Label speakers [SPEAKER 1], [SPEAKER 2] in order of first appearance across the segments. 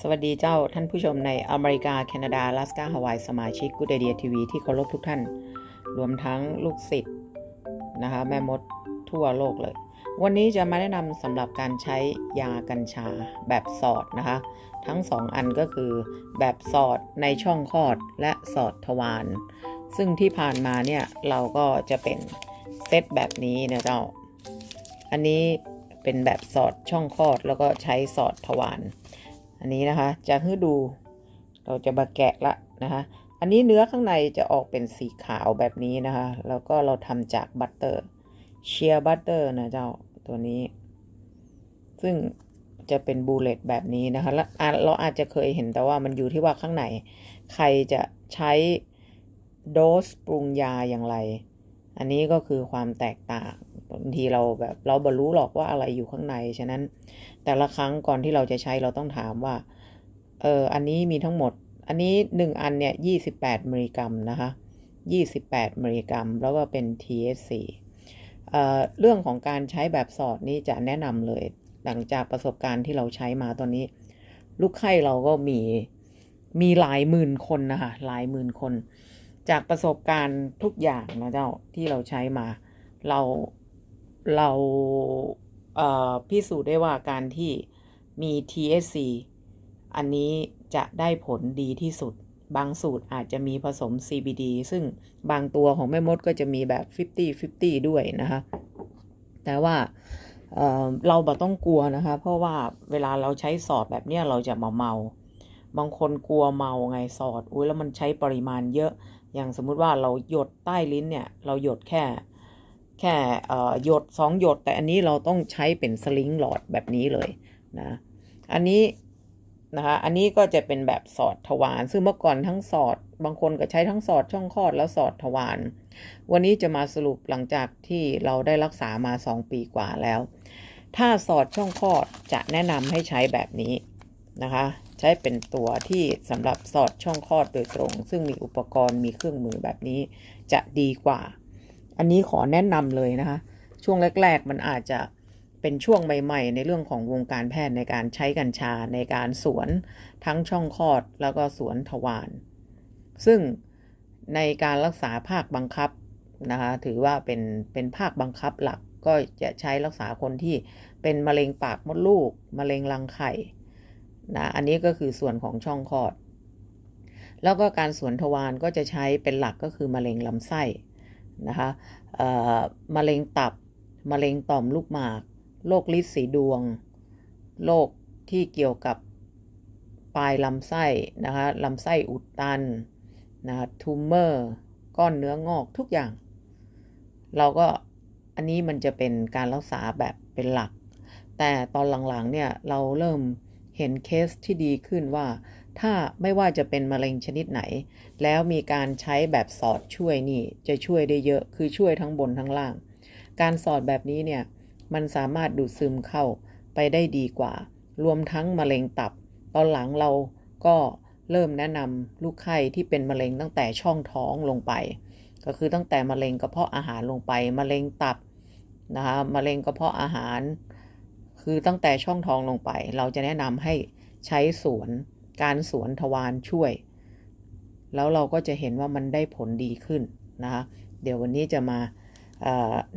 [SPEAKER 1] สวัสดีเจ้าท่านผู้ชมในอเมริกา แคนาดาลาสกาฮาวาย สมาชิกกูเดเดียทีวีที่เคารพทุกท่าน รวมทั้งลูกศิษย์นะคะ แม่มดทั่วโลกเลย วันนี้จะมาแนะนำสำหรับการใช้ยากัญชาแบบสอดนะคะ ทั้งสองอันก็คือแบบสอดในช่องคลอดและสอดทวาร ซึ่งที่ผ่านมาเนี่ย เราก็จะเป็นเซตแบบนี้นะเจ้า อันนี้เป็นแบบสอดช่องคลอดแล้วก็ใช้สอดทวาร อันนี้นะคะจะให้ดูเราจะมาแกะละนะคะอันนี้เนื้อข้างในจะออกเป็นสีขาวแบบนี้นะคะ แล้วก็เราทำจากบัตเตอร์เชียร์บัตเตอร์นะเจ้าตัวนี้ ซึ่งจะเป็นบูเลตแบบนี้นะคะแล้วเราอาจจะเคยเห็นแต่ว่ามันอยู่ที่ว่าข้างในใครจะใช้โดสปรุงยาอย่างไร อันนี้ก็คือความแตกต่าง บางทีเราแบบเราบรรลุหรอกว่าอะไรอยู่ข้างใน ฉะนั้น แต่ละครั้งก่อนที่เราจะใช้เราต้องถามว่า เออ อันนี้มีทั้งหมด อันนี้1อันเนี่ย28มิลลิกรัมนะคะ28มิลลิกรัม แล้วก็เป็น THC เอ่อ เรื่องของการใช้แบบสอดนี่จะแนะนำเลย หลังจากประสบการณ์ที่เราใช้มาตอนนี้ ลูกไข้เราก็มีมีหลายหมื่นคนนะคะหลายหมื่นคน จากประสบการณ์ทุกอย่างนะเจ้าที่เราใช้มา เรา เราเพิสูจน์ได้ว่าการที่มี THC อันนี้จะได้ผลดีที่สุด บางสูตรอาจจะมีผสม CBD ซึ่งบางตัวของแม่มดก็จะมีแบบ 50-50 ด้วยนะคะ แต่ว่าเเราบ่ต้องกลัวนะคะ เพราะว่าเวลาเราใช้สอดแบบเนี้ยเราจะมาเมา บางคนกลัวเมาไงสอด อุ้ยแล้วมันใช้ปริมาณเยอะ อย่างสมมุติว่าเราหยดใต้ลิ้นเนี่ย เราหยดแค่ แค่หยดสองหยด แต่อันนี้เราต้องใช้เป็นสลิงหลอดแบบนี้เลยนะอันนี้นะคะอันนี้ก็จะเป็นแบบสอดทวารซึ่งเมื่อก่อนทั้งสอด บางคนก็ใช้ทั้งสอดช่องคลอดแล้วสอดทวารวันนี้จะมาสรุปหลังจากที่เราได้รักษามา 2 ปีกว่าแล้ว ถ้าสอดช่องคลอดจะแนะนำให้ใช้แบบนี้นะคะ ใช้เป็นตัวที่สำหรับสอดช่องคลอดโดยตรง ซึ่งมีอุปกรณ์มีเครื่องมือแบบนี้จะดีกว่า อันนี้ขอแนะนำเลยนะคะ ช่วงแรก ๆ มันอาจจะเป็นช่วงใหม่ ๆ ในเรื่องของวงการแพทย์ในการใช้กัญชาในการสวนทั้งช่องคลอดแล้วก็สวนทวาร ซึ่งในการรักษาภาคบังคับนะคะถือว่าเป็นเป็นภาคบังคับหลักก็จะใช้รักษาคนที่เป็นมะเร็งปากมดลูก มะเร็งรังไข่นะอันนี้ก็คือส่วนของช่องคลอด แล้วก็การสวนทวารก็จะใช้เป็นหลักก็คือมะเร็งลำไส้ นะคะมะเร็งตับ มะเร็งต่อมลูกหมาก โรคลิดสีดวง โรคที่เกี่ยวกับปลายลำไส้นะคะลำไส้อุดตันนะคะทูมเมอร์ก้อนเนื้องอกทุกอย่าง เราก็อันนี้มันจะเป็นการรักษาแบบเป็นหลัก แต่ตอนหลังๆเนี่ยเราเริ่มเห็นเคสที่ดีขึ้นว่า ถ้าไม่ว่าจะเป็นมะเร็งชนิดไหน แล้วมีการใช้แบบสอดช่วยนี่ จะช่วยได้เยอะคือช่วยทั้งบนทั้งล่าง การสอดแบบนี้เนี่ย มันสามารถดูดซึมเข้าไปได้ดีกว่า รวมทั้งมะเร็งตับ ตอนหลังเราก็เริ่มแนะนำลูกไข้ที่เป็นมะเร็งตั้งแต่ช่องท้องลงไป ก็คือตั้งแต่มะเร็งกระเพาะอาหารลงไปมะเร็งตับนะคะมะเร็งกระเพาะอาหาร คือตั้งแต่ช่องท้องลงไป เราจะแนะนำให้ใช้สวน การสวนทวารช่วย แล้วเราก็จะเห็นว่ามันได้ผลดีขึ้นนะคะเดี๋ยววันนี้จะมา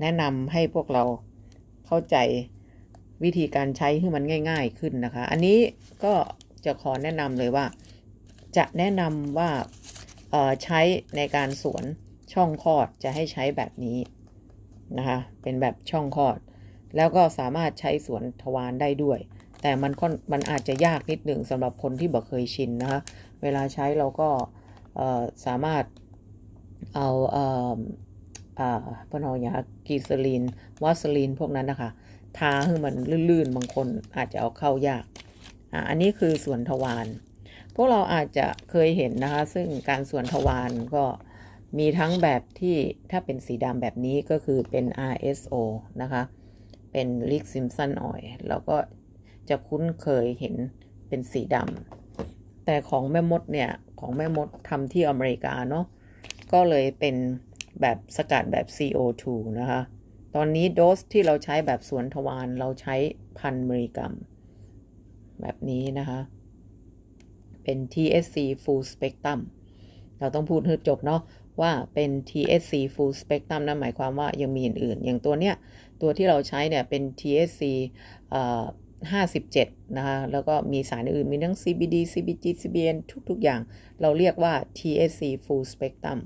[SPEAKER 1] แนะนำให้พวกเราเข้าใจวิธีการใช้ให้มันง่าย ๆขึ้นนะคะ อันนี้ก็จะขอแนะนำเลยว่า จะแนะนำว่าใช้ในการสวนช่องคลอดจะให้ใช้แบบนี้นะคะ เป็นแบบช่องคลอด แล้วก็สามารถใช้สวนทวารได้ด้วย แต่มันค่อนมันอาจจะยากนิดหนึ่งสำหรับคนที่บ่เคยชินนะคะเวลาใช้เราก็สามารถเอาอ่าพนอยากีซลีนวาสลีนพวกนั้นนะคะทาให้มันลื่นๆ บางคนอาจจะเอาเข้ายากอันนี้คือส่วนทวารพวกเราอาจจะเคยเห็นนะคะ ซึ่งการส่วนทวารก็มีทั้งแบบที่ถ้าเป็นสีดำแบบนี้ก็คือเป็น RSO นะคะ เป็นลิกซิมสันออยแล้วก็ จะคุ้นเคยเห็นเป็นสีดำแต่ของแม่มดเนี่ย ของแม่มดทำที่อเมริกาเนาะก็เลยเป็นแบบสกัดแบบ CO2 นะคะ ตอนนี้โดสที่เราใช้แบบสวนทวารเราใช้พันมิลลิกรัม แบบนี้นะคะ เป็น TSC Full Spectrum เราต้องพูดให้จบเนาะว่าเป็น TSC Full Spectrum นั่นหมายความว่ายังมีอื่นๆ อย่างตัวเนี้ย ตัวที่เราใช้เนี่ยเป็น TSC เอ่อ 57 นะคะแล้วก็มีสารอื่นมีทั้ง CBD CBG CBN ทุก ๆ อย่าง เราเรียกว่า TSC Full Spectrum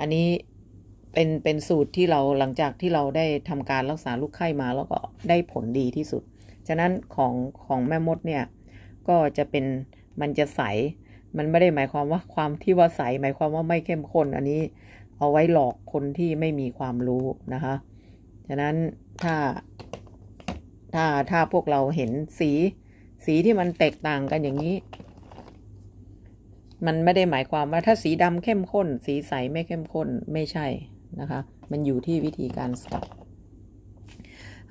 [SPEAKER 1] อันนี้เป็นเป็นสูตรที่เราหลังจากที่เราได้ทำการรักษาลูกไข้มาแล้วก็ได้ผลดีที่สุด ฉะนั้นของของแม่มดเนี่ย ก็จะเป็นมันจะใส มันไม่ได้หมายความว่าความที่ว่าใส หมายความว่าไม่เข้มข้น อันนี้เอาไว้หลอกคนที่ไม่มีความรู้นะคะ ฉะนั้นถ้า ถ้าถ้าพวกเราเห็นสี สีที่มันแตกต่างกันอย่างนี้ มันไม่ได้หมายความว่าถ้าสีดำเข้มข้น สีใสไม่เข้มข้นไม่ใช่นะคะ มันอยู่ที่วิธีการสกัด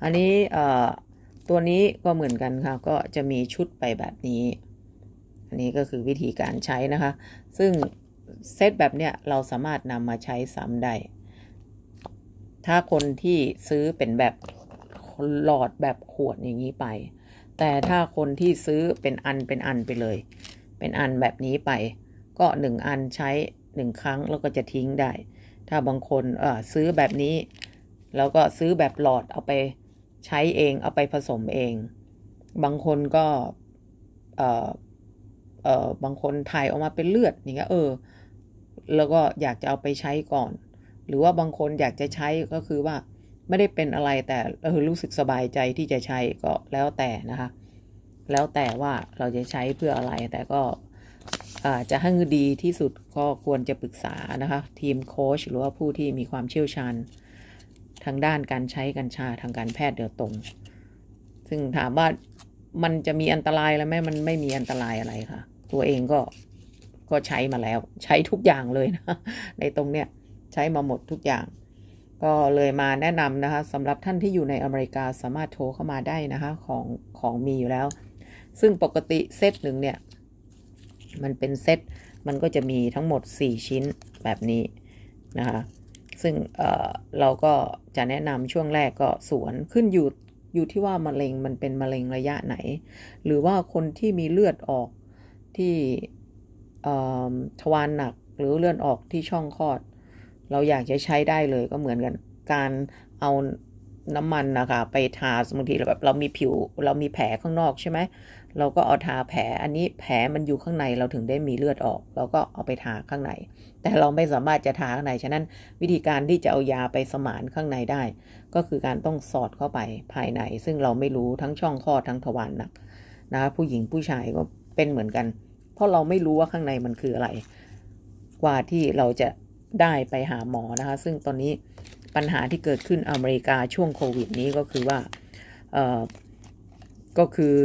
[SPEAKER 1] อันนี้ตัวนี้ก็เหมือนกันค่ะ ก็จะมีชุดไปแบบนี้ อันนี้ก็คือวิธีการใช้นะคะ ซึ่งเซตแบบเนี้ยเราสามารถนำมาใช้ซ้ำได้ ถ้าคนที่ซื้อเป็นแบบ หลอดแบบขวดอย่างนี้ไป แต่ถ้าคนที่ซื้อเป็นอันเป็นอันไปเลย เป็นอันแบบนี้ไป ก็หนึ่งอันใช้หนึ่งครั้งแล้วก็จะทิ้งได้ ถ้าบางคนเออซื้อแบบนี้ แล้วก็ซื้อแบบหลอดเอาไปใช้เองเอาไปผสมเอง บางคนก็เออเออบางคนถ่ายออกมาเป็นเลือดอย่างเงี้ยเออ แล้วก็อยากจะเอาไปใช้ก่อน หรือว่าบางคนอยากจะใช้ก็คือว่า ไม่ได้เป็นอะไรแต่เออรู้สึกสบายใจที่จะใช้ก็แล้วแต่นะคะ แล้วแต่ว่าเราจะใช้เพื่ออะไรแต่ก็จะให้ดีที่สุดก็ควรจะปรึกษานะคะ ทีมโค้ชหรือว่าผู้ที่มีความเชี่ยวชาญ ทางด้านการใช้กัญชาทางการแพทย์โดยตรง ซึ่งถามว่ามันจะมีอันตรายแล้วไหมมันไม่มีอันตรายอะไรค่ะ ตัวเองก็ก็ใช้มาแล้ว ใช้ทุกอย่างเลยนะในตรงเนี้ยใช้มาหมดทุกอย่าง ก็เลยมาแนะนำนะคะสำหรับท่านที่อยู่ในอเมริกาสามารถโทรเข้ามาได้นะคะของของมีอยู่แล้ว ซึ่งปกติเซตหนึ่งเนี่ย มันเป็นเซตมันก็จะมีทั้งหมด 4 ชิ้นแบบนี้นะคะซึ่งเเราก็จะแนะนำช่วงแรกก็สวนขึ้นอยู่อยู่ที่ว่ามะเร็งมันเป็นมะเร็งระยะไหน หรือว่าคนที่มีเลือดออกที่ทวารหนักหรือเลือดออกที่ช่องคลอด เราอยากจะใช้ได้เลยก็เหมือนกัน การเอาน้ำมันนะคะไปทาบางทีเราแบบเรามีผิวเรามีแผลข้างนอกใช่ไหมเราก็เอาทาแผลอันนี้แผลมันอยู่ข้างในเราถึงได้มีเลือดออก เราก็เอาไปทาข้างใน แต่เราไม่สามารถจะทาข้างในฉะนั้นวิธีการที่จะเอายาไปสมานข้างในได้ ก็คือการต้องสอดเข้าไปภายใน ซึ่งเราไม่รู้ทั้งช่องคลอดทั้งทวารหนักนะคะผู้หญิงผู้ชายก็เป็นเหมือนกัน เพราะเราไม่รู้ว่าข้างในมันคืออะไร กว่าที่เราจะ ได้ไปหาหมอนะคะ ซึ่งตอนนี้ปัญหาที่เกิดขึ้นอเมริกาช่วงโควิดนี้ก็คือว่าก็คือ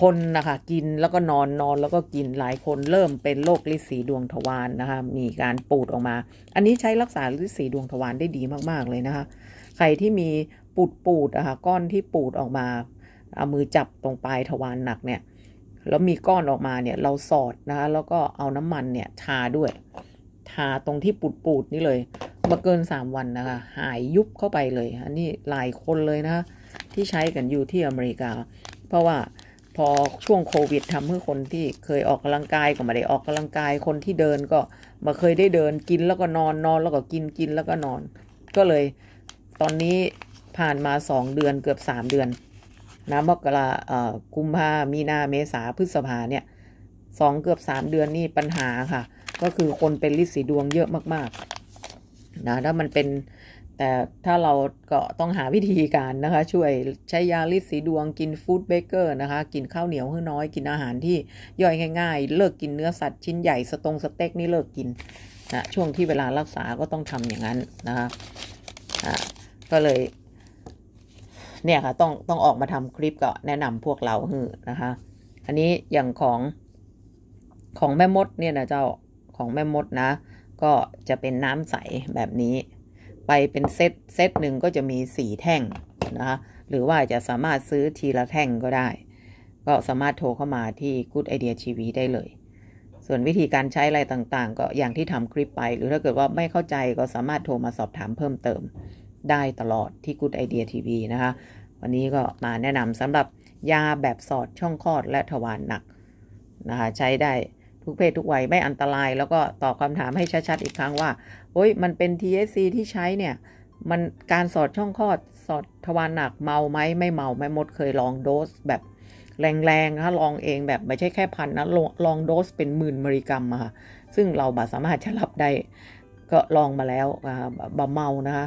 [SPEAKER 1] คนนะคะกินแล้วก็นอนนอนแล้วก็กินหลายคนเริ่มเป็นโรคลิสีดวงทวารนนะคะ มีการปูดออกมา อันนี้ใช้รักษาลิสีดวงทวารได้ดีมาก ๆ เลยนะคะ ใครที่มีปูดปูดอะคะก้อนที่ปูดออกมาเอามือจับตรงปลายทวารหนักเนี่ยแล้วมีก้อนออกมาเนี่ยเราสอดนะคะแล้วก็เอาน้ำมันเนี่ยทาด้วย ทาตรงที่ปูดปูดนี่เลยมาเกิน 3 วันนะคะ หายยุบเข้าไปเลย อันนี้หลายคนเลยนะคะ ที่ใช้กันอยู่ที่อเมริกา เพราะว่าพอช่วงโควิดทำให้คนที่เคยออกกำลังกายก็ไม่ได้ออกกำลังกายคนที่เดินก็มาเคยได้เดินกินแล้วก็นอนนอนแล้วก็กินกินแล้วก็นอน ก็เลยตอนนี้ผ่านมา 2 เดือนเกือบ 3 เดือนนะมกราเอ่อกุมภามีนาเมษาพฤษภาเนี่ยสองเกือบ 3 เดือนนี่ปัญหาค่ะ ก็คือคนเป็นลิสีดวงเยอะมากๆนะถ้ามันเป็นแต่ถ้าเราก็ต้องหาวิธีการนะคะ ช่วยใช้ยาลิดสีดวงกินฟู้ดเบเกอร์นะคะ กินข้าวเหนียวให้น้อยกินอาหารที่ย่อยง่ายๆ เลิกกินเนื้อสัตว์ชิ้นใหญ่สตงสเต็กนี่เลิกกินนะช่วงที่เวลารักษาก็ต้องทำอย่างนั้นนะคะอ่าก็เลย เนี่ยค่ะต้องต้องออกมาทำคลิปก็แนะนำพวกเราฮือนะคะ อันนี้อย่างของของแม่มดเนี่ยนะเจ้า ของแม่มดนะ ก็จะเป็นน้ำใสแบบนี้ ไปเป็นเซตเซตหนึ่งก็จะมีสีแท่งนะคะหรือว่าจะสามารถซื้อทีละแท่งก็ได้ ก็สามารถโทรเข้ามาที่ Good Idea TV ได้เลย ส่วนวิธีการใช้อะไรต่างๆ ก็อย่างที่ทำคลิปไป หรือถ้าเกิดว่าไม่เข้าใจก็สามารถโทรมาสอบถามเพิ่มเติม ได้ตลอดที่ Good Idea TV นะคะ วันนี้ก็มาแนะนำสำหรับยาแบบสอดช่องคลอดและทวารหนักนะคะใช้ได้ ทุกเพศทุกวัยไม่อันตราย แล้วก็ตอบคำถามให้ชัดๆอีกครั้งว่าโอ้ยมันเป็น THC ที่ใช้เนี่ยมันการสอดช่องคลอดสอดทวารหนักเมาไหมไม่เมาแม่มดเคยลองโดสแบบแรงๆนะลองเองแบบไม่ใช่แค่พันนะลองลองโดสเป็นหมื่นมิลลิกรัมอะค่ะซึ่งเราบาสามารถจะรับได้ก็ลองมาแล้วอ่าบะเมานะคะ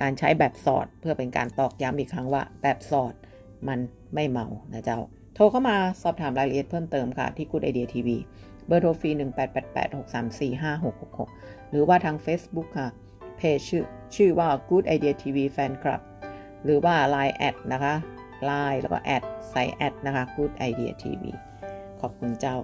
[SPEAKER 1] การใช้แบบสอดเพื่อเป็นการตอกย้ำอีกครั้งว่า แบบสอดมันไม่เมานะเจ้า โทรเข้ามาสอบถามรายละเอียดเพิ่มเติมค่ะที่ Good Idea TV เบอร์โทรฟรี 1888634566 หรือว่าทาง Facebook ค่ะ เพจชื่อชื่อว่า Good Idea TV Fan Club หรือว่า Line แอดนะคะ Line แล้วก็แอดใส่แอดนะคะ Good Idea TV ขอบคุณเจ้า